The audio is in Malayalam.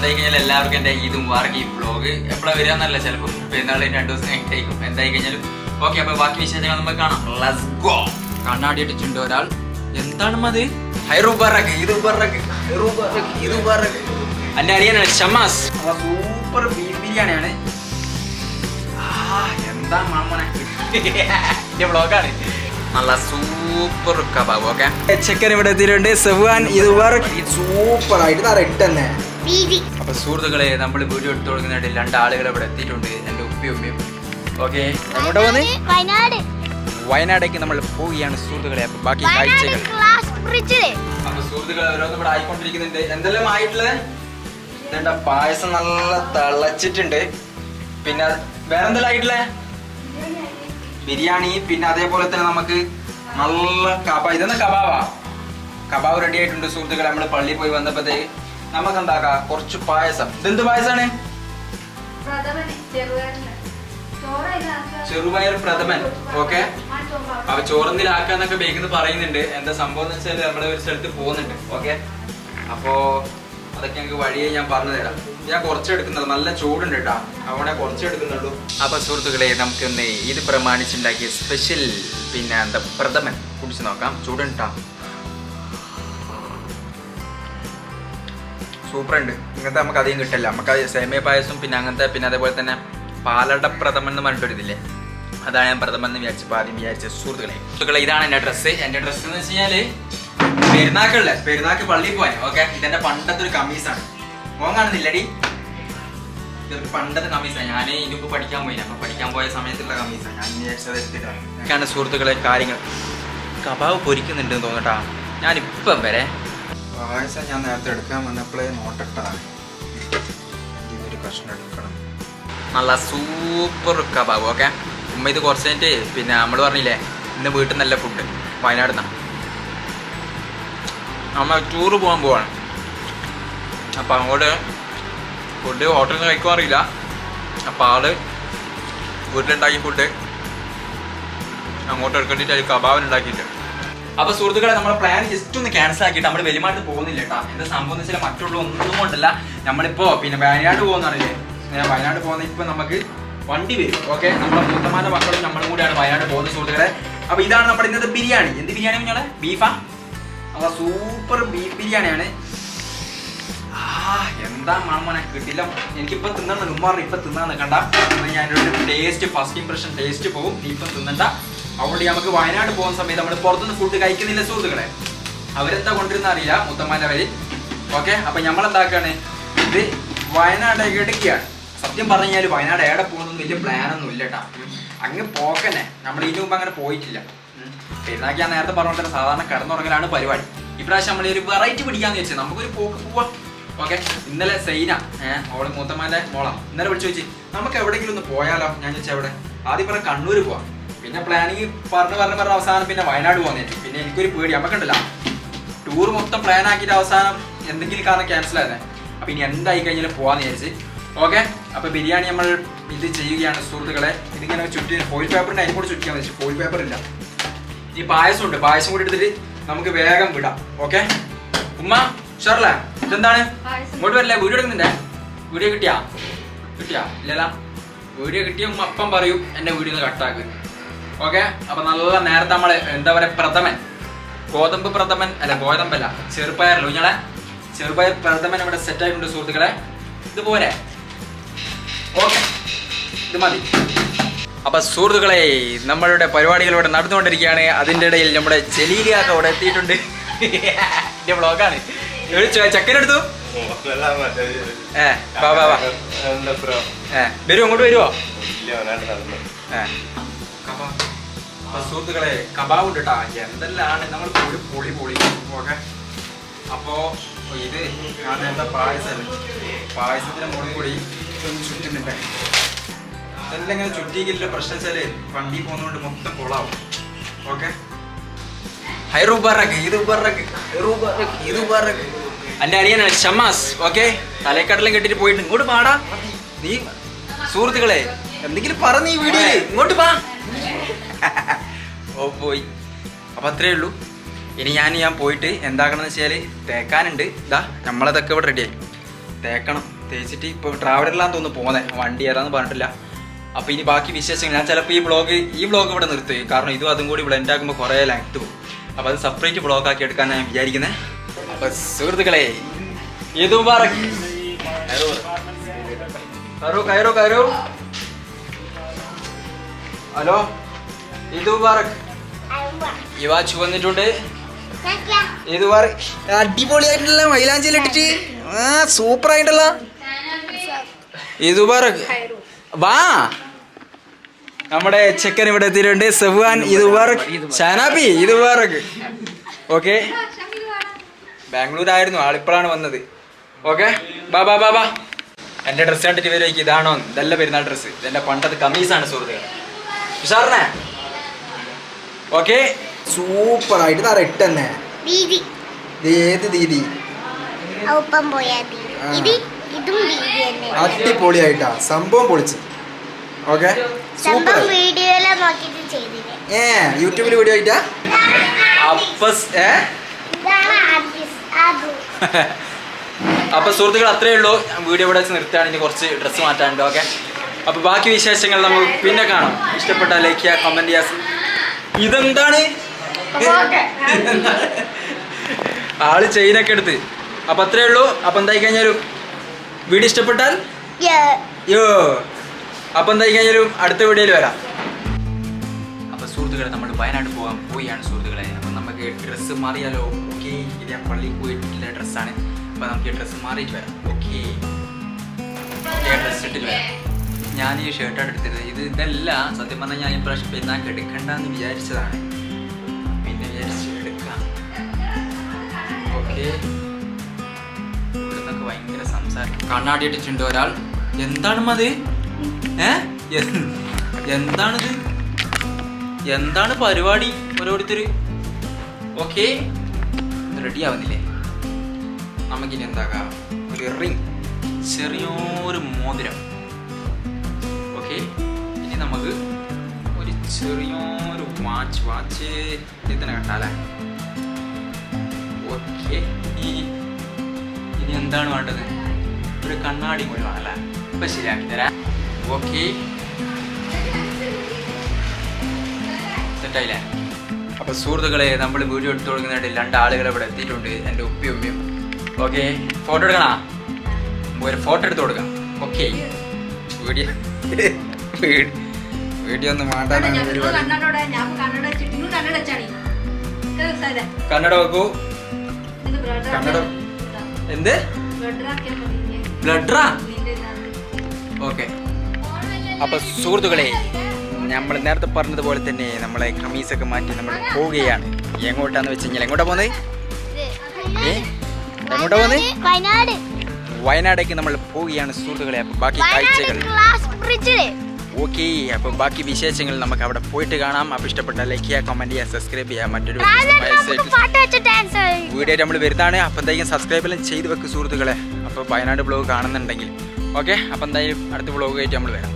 എന്തായി കഴിഞ്ഞാൽ എല്ലാവർക്കും എന്റെ ഈദ് മുബാറക്ക് ഈ വ്ളോഗ് വരിക എന്നല്ല ചിലപ്പോൾ പെരുന്നാൾ രണ്ടു ദിവസം കഴിഞ്ഞിട്ടായിരിക്കും. എന്തായി കഴിഞ്ഞാലും ഓക്കെ അപ്പൊ ബാക്കി വിശേഷങ്ങൾ നമുക്ക് കാണാം. ലെറ്റ്സ് ഗോ കണ്ണാടി ഇട്ടിട്ടുണ്ട് ഒരാൾ. എന്താണ് അത്? ഷമാസ്. സൂപ്പർ എന്താ മാമനെ? നല്ല സൂപ്പർ കബാബ് ഓക്കെ. ചിക്കൻ ഇവിടെ എത്തിയിട്ടുണ്ട്. സെവാൻ ഇത് സൂപ്പർ ആയിട്ട് റെഡ് തന്നെ. അപ്പൊ സുഹൃത്തുക്കളെ നമ്മൾ വീഡിയോ എടുത്തു തുടങ്ങുന്നതിന് രണ്ട് ആളുകൾ ഇവിടെ എത്തിയിട്ടുണ്ട്. എന്റെ ഉപ്പയും ഉമ്മയും. ഓക്കെ? എങ്ങോട്ടാ വന്ന് വയനാട്. വയനാടേക്ക് നമ്മൾ പോവുകയാണ് സുഹൃത്തുക്കളെ. അപ്പൊ ബാക്കി കാഴ്ചകൾ. അപ്പൊ സുഹൃത്തുക്കളെ ഓരോന്നും ഇവിടെ ആയിക്കൊണ്ടിരിക്കുന്നുണ്ട്. എന്തെല്ലാം ആയിട്ടുള്ളത് ഇതെന്താ പായസം നല്ല തിളച്ചിട്ടുണ്ട്. പിന്നെ വേറെന്തെല്ലാം ആയിട്ടുള്ളേ? ബിരിയാണി പിന്നെ അതേപോലെ തന്നെ നമുക്ക് നല്ല കബാ ഇതെന്താ കബാബാ? കബാബ് റെഡി ആയിട്ടുണ്ട് സുഹൃത്തുക്കളെ. നമ്മൾ പള്ളിയിൽ പോയി വന്നപ്പോഴത്തേക്ക് നമുക്ക് എന്താക്കാം കുറച്ച് പായസം. ഇതെന്ത് പായസാണ്? ചെറുപയർ പ്രഥമൻ. ഓക്കെ. അപ്പൊ ചോറന്നിലാക്കാന്നൊക്കെ ബേക്കിന്ന് പറയുന്നുണ്ട്. എന്താ സംഭവം എന്ന് വെച്ചാൽ നമ്മുടെ ഒരു സ്ഥലത്ത് പോകുന്നുണ്ട്. ഓക്കെ. അപ്പോ അതൊക്കെ ഞങ്ങൾക്ക് വഴിയെ ഞാൻ പറഞ്ഞു തരാം. ഞാൻ കുറച്ച് എടുക്കുന്നുള്ളൂ നല്ല ചൂടുണ്ട് കേട്ടോ. അവിടെ കുറച്ചെടുക്കുന്നുള്ളൂ. അപ്പൊ സുഹൃത്തുക്കളെ നമുക്ക് ഇന്ന് ഇത് പ്രമാണിച്ചുണ്ടാക്കിയ സ്പെഷ്യൽ പിന്നെ എന്താ പ്രഥമൻ കുടിച്ചു നോക്കാം. ചൂടുണ്ടാ സൂപ്പർ ഉണ്ട് ഇങ്ങനത്തെ നമുക്ക് അധികം കിട്ടില്ല. നമുക്ക് സേമിയ പായസം പിന്നെ അങ്ങനത്തെ പിന്നെ അതേപോലെ തന്നെ പാലട പ്രഥമൻ എന്ന് പറഞ്ഞിട്ടൊരിതില്ലേ അതാണ് ഞാൻ പ്രഥമൻ എന്ന് വിചാരിച്ചപ്പോൾ ആദ്യം വിചാരിച്ച സുഹൃത്തുക്കളെ. സുഹൃത്തുക്കളെ ഇതാണ് എന്റെ ഡ്രസ്സ് എന്റെ ഡ്രസ്സ് എന്ന് വെച്ച് കഴിഞ്ഞാൽ പെരുന്നാക്കല്ലേ പെരുന്നാക്ക് പള്ളിയിൽ പോവാൻ. ഓക്കെ? ഇതെന്റെ പണ്ടത്തെ ഒരു കമ്മീസാണ് മോൻ കാണുന്നില്ലടി. പണ്ടത്തെ കമ്മീസാണ് ഞാൻ ഇതിപ്പോ പഠിക്കാൻ പോയി അപ്പൊ പഠിക്കാൻ പോയ സമയത്തുള്ള കമ്മീസാണ് ഞാൻ വിചാരിച്ചത് എടുത്തിട്ടാണ് ഇതൊക്കെയാണ് സുഹൃത്തുക്കളെ കാര്യങ്ങൾ. കബാവ് പൊരിക്കുന്നുണ്ട് തോന്നട്ടാ ഞാനിപ്പം വരെ പായസം ഞാൻ നേരത്തെ എടുക്കാൻ വന്നപ്പോഴേ നോട്ടിട്ടതാണ് ഒരു കഷ്ണം എടുക്കണം. നല്ല സൂപ്പർ കബാബ് ഓക്കെ ഉമ്മ ഇത് കുറച്ച് കഴിഞ്ഞിട്ട് പിന്നെ നമ്മൾ പറഞ്ഞില്ലേ ഇന്ന് വീട്ടിൽ നല്ല ഫുഡ് വയനാട് നിന്നാണ് നമ്മൾ ടൂറ് പോകാൻ പോവാണ്. അപ്പം അങ്ങോട്ട് ഫുഡ് ഹോട്ടലിൽ നിന്ന് കഴിക്കാൻ അറിയില്ല. അപ്പം ആൾ വീട്ടിലുണ്ടാക്കിയ ഫുഡ് അങ്ങോട്ട് എടുക്കേണ്ടിട്ട് അതിൽ കബാബിന് ഉണ്ടാക്കിയിട്ടുണ്ട്. അപ്പൊ സുഹൃത്തുക്കളെ നമ്മുടെ പ്ലാൻ ജസ്റ്റ് ഒന്ന് ക്യാൻസൽ ആക്കിയിട്ട് നമ്മൾ വെളിമാട്ട് പോകുന്നില്ല കേട്ടോ എന്താ സംഭവം എന്ന് വെച്ചാൽ മറ്റുള്ള ഒന്നും കൊണ്ടല്ല. നമ്മളിപ്പോ പിന്നെ വയനാട് പോകുന്നറിയില്ലേ? ഞാൻ വയനാട് പോകുന്ന ഇപ്പൊ നമുക്ക് വണ്ടി വരും. ഓക്കെ നമ്മുടെ മൂത്തമാരുടെ മക്കളും നമ്മളും കൂടിയാണ് വയനാട് പോകുന്ന സുഹൃത്തുക്കളെ. അപ്പൊ ഇതാണ് നമ്മുടെ ഇന്നത്തെ ബിരിയാണി. എന്ത് ബിരിയാണി കുഞ്ഞോളെ? ബീഫാ? അപ്പൊ സൂപ്പർ ബീഫ് ബിരിയാണിയാണ്. എന്താ മണമോനെ കിട്ടില്ല. എനിക്കിപ്പോ തിന്നണം. ഉമ്മാറിന് ഇപ്പൊ തിന്നാൻ നിൽക്കണ്ട ഞാനൊരു ടേസ്റ്റ് ഫസ്റ്റ് ഇംപ്രഷൻ ടേസ്റ്റ് പോകും ഇപ്പം തിന്നണ്ട. അതുകൊണ്ട് നമുക്ക് വയനാട് പോകുന്ന സമയത്ത് നമ്മൾ പുറത്തുനിന്ന് ഫുഡ് കഴിക്കുന്നില്ല സുഹൃത്തുക്കളെ. അവരെന്താ കൊണ്ടിരുന്ന അറിയില്ല മുത്തമ്മാന്റെ വഴി ഓക്കെ അപ്പൊ നമ്മളെന്താക്കാണ് ഇത് വയനാട് എടുക്കുകയാണ്. സത്യം പറഞ്ഞു കഴിഞ്ഞാൽ വയനാട് എവിടെ പോകുന്നൊന്നും വലിയ പ്ലാൻ ഒന്നും ഇല്ല കേട്ടാ അങ്ങ് പോക്കന്നെ. നമ്മൾ ഇതിനു മുമ്പ് അങ്ങനെ പോയിട്ടില്ല. പെരുന്നാക്ക് ഞാൻ നേരത്തെ പറഞ്ഞ സാധാരണ കിടന്നുറങ്ങലാണ് പരിപാടി. ഇപ്രാവശ്യം നമ്മൾ ഒരു വെറൈറ്റി പിടിക്കാന്ന് വെച്ചാൽ നമുക്കൊരു പോക്ക് പോവാം. ഓക്കെ ഇന്നലെ സൈന ഏഹ് മൂത്തമാന്റെ മോളാ. ഇന്നലെ വിളിച്ചു ചോദിച്ചു നമുക്ക് എവിടെയെങ്കിലും ഒന്ന് പോയാലോ? ഞാൻ ചോദിച്ചാൽ എവിടെ? ആദ്യം പറഞ്ഞ കണ്ണൂര് പോവാം. പിന്നെ പ്ലാനിങ് പറഞ്ഞു പറഞ്ഞു പറഞ്ഞ അവസാനം പിന്നെ വയനാട് പോകുന്നേ പിന്നെ എനിക്കൊരു പേടി. നമുക്കുണ്ടല്ലോ ടൂർ മൊത്തം പ്ലാൻ ആക്കിയിട്ട് അവസാനം എന്തെങ്കിലും കാരണം ക്യാൻസൽ ആയിരുന്നേ. അപ്പൊ ഇനി എന്തായി കഴിഞ്ഞാലും പോവാന്ന് വിചാരിച്ച്. ഓക്കെ അപ്പൊ ബിരിയാണി നമ്മൾ ഇത് ചെയ്യുകയാണ് സുഹൃത്തുക്കളെ. ഇതിങ്ങനെ ചുറ്റി ഫോയിൽ പേപ്പറിന്റെ അതിനെ കൂടെ ചുറ്റിയാന്ന് വെച്ചു ഫോയിൽ പേപ്പർ ഇല്ല. ഇനി പായസം ഉണ്ട്. പായസം കൂടി എടുത്തിട്ട് നമുക്ക് വേഗം വിടാം. ഓക്കെ ഉമ്മ ഷർല ഇതെന്താണ്? ഇങ്ങോട്ട് വരില്ലേ? വീഡിയോ എടുക്കുന്നുണ്ടേ? വീഡിയോ കിട്ടിയാ? കിട്ടിയാ? ഇല്ലല്ല. വീഡിയോ കിട്ടിയ ഉമ്മ അപ്പം പറയും എന്റെ വീഡിയോ ഒന്ന് കട്ടാക്ക് ഓക്കെ അപ്പൊ നല്ല നേരത്തെ നമ്മൾ എന്താ പറയാ പ്രഥമൻ. ഗോതമ്പ് പ്രഥമൻ അല്ല ഗോതമ്പല്ല ചെറുപ്പയറല്ലോ ഇങ്ങളെ ചെറുപയർ പ്രഥമൻ ഇവിടെ സെറ്റ് ആയിട്ടുണ്ട് സുഹൃത്തുക്കളെ. ഇതുപോലെ. ഓക്കെ ഇത് മതി. അപ്പൊ സുഹൃത്തുക്കളെ നമ്മളുടെ പരിപാടികൾ ഇവിടെ നടന്നുകൊണ്ടിരിക്കുകയാണ്. അതിന്റെ ഇടയിൽ നമ്മുടെ ജലീലിയാക്ക ഇവിടെ എത്തിയിട്ടുണ്ട്. എന്റെ ബ്ലോഗാണ് ചക്കനെടുത്തു ഏ വാ വാ വാ. ഏ വരുമോ അങ്ങോട്ട് വരുമോ ഏ. സുഹൃത്തുക്കളെ കബാബ് ഉണ്ട് കേട്ടാ എന്തെല്ലാം നമ്മൾ പൊളി പൊളി പൊളി ഓക്കെ അപ്പോ ഇത് നേരത്തെ പായസം. പായസത്തിന്റെ മുകളിൽ കൂടി ഒന്ന് ചുറ്റുന്നുണ്ട്. ഇതെല്ലാം ഇങ്ങനെ ചുറ്റിക്കില്ല പ്രശ്നം വെച്ചാൽ വണ്ടി പോകുന്നതുകൊണ്ട് മൊത്തം കൊളാവും. ഓക്കെ? ഹൈറുബറക്ക് ഇത് ബറക്ക് ഹൈറുബറക്ക് ഇത് ബറക്ക് എന്റെ അനിയനാണ് ഷമാസ് ഓക്കെ? തലക്കടലും കെട്ടിട്ട് പോയിട്ട് ഇങ്ങോട്ട് പാടാ നീ സുഹൃത്തുക്കളെ എന്തെങ്കിലും പറ ഈ വീഡിയോയിൽ ഇങ്ങോട്ട് പാ ഓ പോയി. അപ്പൊ അത്രേ ഉള്ളൂ. ഇനി ഞാൻ ഞാൻ പോയിട്ട് എന്താക്കണം എന്ന് വെച്ചാൽ തേക്കാനുണ്ട്. ഇതാ നമ്മളതൊക്കെ ഇവിടെ റെഡിയായി തേക്കണം. തേച്ചിട്ട് ഇപ്പോൾ ട്രാവലറിലാന്ന് തോന്നുന്നു പോകുന്നത് വണ്ടി ഏതാന്ന് പറഞ്ഞിട്ടില്ല. അപ്പോൾ ഇനി ബാക്കി വിശേഷങ്ങൾ. ഞാൻ ചിലപ്പോൾ ഈ ബ്ലോഗ് ഈ ബ്ലോഗ് ഇവിടെ നിർത്തുകയും കാരണം ഇതും അതും കൂടി ബ്ലെൻഡ് ആക്കുമ്പോൾ കുറേ ലെങ്ത് പോകും അപ്പോൾ അത് സെപ്പറേറ്റ് ബ്ലോഗ് ആക്കി എടുക്കാൻ ഞാൻ വിചാരിക്കുന്നത് അപ്പോൾ സുഹൃത്തുക്കളെ ഇത് മുബാറക്? കയറോ. കയറോ ഹലോ ഇത് യുവാ ചുവന്നിട്ടുണ്ട്. ഇത് അടിപൊളിയായിട്ടുള്ള മൈലാഞ്ചിയിൽ ഇട്ടിട്ട്. ആ സൂപ്പർ ആയിട്ടുള്ള ഇത് മുബാറക് വാ. നമ്മുടെ ചെക്കൻ ഇവിടെ എത്തിയിട്ടുണ്ട്. സെഫ്വാൻ ഇത് മുബാറക് ഷാനാബി ഇത് മുബാറക് ഓക്കെ. ബാംഗ്ലൂർ ആയിരുന്നു ആളിപ്പോഴാണ് വന്നത്. ഓക്കെ. ബാ ബാ ബാ ബാ എന്റെ ഡ്രസ്സ് കണ്ടിട്ട് വരുമായിരിക്കും ഇതാണോ? ഇതല്ല പെരുന്നാൾ ഡ്രസ്സ്. ഇതെന്റെ പണ്ടത്തെ കമീസാണ് സുഹൃത്തുക്കൾ ഉഷാറിനെ? ഓക്കെ സൂപ്പർ ആയിട്ട് തറ ഇട്ടെന്നെ ദീദി. ഏത് ദീദി? ഒപ്പം പോയാ ദീദി. ഇതും ദീദി തന്നെ. അടിപൊളിയായിട്ടാ. സംഭവം പൊളിച്ച്. ഓക്കെ സൂപ്പർ സംഭവം വീഡിയോയിലെ നോക്കിയിട്ട് ചെയ്തില്ലേ? ഏ യൂട്യൂബിൽ വീഡിയോ ആയിട്ടാ? അപ്പസ്. ഏ? സുഹൃത്തുക്കൾ അത്രേ ഉള്ളൂ. വീഡിയോ ഇവിടെ വെച്ച് നിർത്തുകയാണ്. ഇനി കുറച്ച് ഡ്രസ്സ് മാറ്റാനുണ്ട്. ഓക്കെ അപ്പൊ ബാക്കി വിശേഷങ്ങൾ നമ്മൾ പിന്നെ കാണാം. ഇഷ്ടപ്പെട്ട ലൈക്ക് ചെയ്യുക കമന്റ് ചെയ്യുക. ഇതെന്താണ്? ആൾ ചെയിനൊക്കെ എടുത്ത്. അപ്പൊ അത്രേ ഉള്ളൂ. അപ്പൊ എന്തായി കഴിഞ്ഞാലും വീഡിയോ ഇഷ്ടപ്പെട്ടാൽ യോ. അപ്പൊ എന്തായി കഴിഞ്ഞാലും അടുത്ത വീഡിയോയിൽ വരാം. അപ്പൊ സുഹൃത്തുക്കളെ നമ്മൾ വയനാട് പോകാൻ പോയാണ് സുഹൃത്തുക്കളെ. അപ്പൊ നമുക്ക് ഡ്രസ്സ് മാറിയാലോ? ഓക്കെ ഇത് ഞാൻ പള്ളിയിൽ പോയിട്ടുള്ള ഡ്രസ്സാണ് അപ്പൊ നമുക്ക് ഡ്രസ്സ് മാറിയിട്ട് വരാം. ഓക്കെ ഡ്രസ്സ് ഇട്ടിട്ട് വരാം. ഞാൻ ഈ ഷർട്ടാണ് എടുത്തത് ഇത് ഇതല്ല സത്യം പറഞ്ഞാൽ ഞാൻ ഈ ഇപ്രാവശ്യം പെരുന്നാൾക്ക് എടുക്കണ്ടെന്ന് വിചാരിച്ചതാണ്. പിന്നെ വിചാരിച്ച് എടുക്കാം. ഓക്കെ. ഭയങ്കര സംസാരം. കണ്ണാടി ഇട്ടിട്ടുണ്ട് ഒരാൾ. എന്താണ് മതി ഏ? എന്ത്- എന്താണിത്? എന്താണ് പരിപാടി? ഓരോരുത്തർ ഓക്കെ. റെഡി ആവുന്നില്ലേ? നമുക്കിനി എന്താക്കാം ഒരു റിങ് ചെറിയൊരു മോതിരം. ഓക്കെ. ഇനി നമുക്ക് ഒരു ചെറിയൊരു വാച്ച് വാച്ച് ഇതിനെ കണ്ടാലേ. ഓക്കെ. ഇനി ഇനി എന്താണ് വേണ്ടത്? ഒരു കണ്ണാടി കൂടി വേണമല്ലേ ഇപ്പം ശരിയാക്കി തരാം. ഓക്കെ. സെറ്റായില്ലേ? അപ്പം സുഹൃത്തുക്കളെ നമ്മൾ വീഡിയോ എടുത്തു തുടങ്ങുന്നതായിട്ട് രണ്ട് ആളുകൾ ഇവിടെ എത്തിയിട്ടുണ്ട്. എന്റെ ഉപ്പി ഉമ്മയും. ഓക്കെ. ഫോട്ടോ എടുക്കണോ? ഒരു ഫോട്ടോ എടുത്ത് കൊടുക്കാം. ഓക്കെ. വീഡിയോ വീഡിയോ ഒന്നും മാറ്റാനാണ് പരിപാടി കന്നഡ വെക്കൂ. കന്നഡ എന്ത്? ബ്ലഡറാ ഓക്കെ. അപ്പൊ സുഹൃത്തുക്കളെ നമ്മൾ നേരത്തെ പറഞ്ഞതുപോലെ തന്നെ നമ്മളെ ഖമീസൊക്കെ മാറ്റി നമ്മൾ പോവുകയാണ്. എങ്ങോട്ടാന്ന് വെച്ച് കഴിഞ്ഞാൽ എങ്ങോട്ടാ പോകുന്നത് എങ്ങോട്ടാ പോകുന്നത് വയനാട്. വയനാടേക്ക് നമ്മൾ പോവുകയാണ് സുഹൃത്തുക്കളെ. അപ്പൊ ബാക്കി കാഴ്ചകൾ. ഓക്കെ അപ്പൊ ബാക്കി വിശേഷങ്ങൾ നമുക്ക് അവിടെ പോയിട്ട് കാണാം. അപ്പൊ ഇഷ്ടപ്പെട്ട ലൈക്ക് ചെയ്യുക കമന്റ് ചെയ്യുക സബ്സ്ക്രൈബ് ചെയ്യുക മറ്റൊരു വീഡിയോ നമ്മൾ വരുന്നതാണ്. അപ്പം എന്തായാലും സബ്സ്ക്രൈബ് എല്ലാം ചെയ്ത് വെക്ക് സുഹൃത്തുക്കളെ. അപ്പോൾ വയനാട് ബ്ലോഗ് കാണുന്നുണ്ടെങ്കിൽ. ഓക്കെ അപ്പം എന്തായാലും അടുത്ത ബ്ലോഗ് ആയിട്ട് നമ്മൾ വരാം.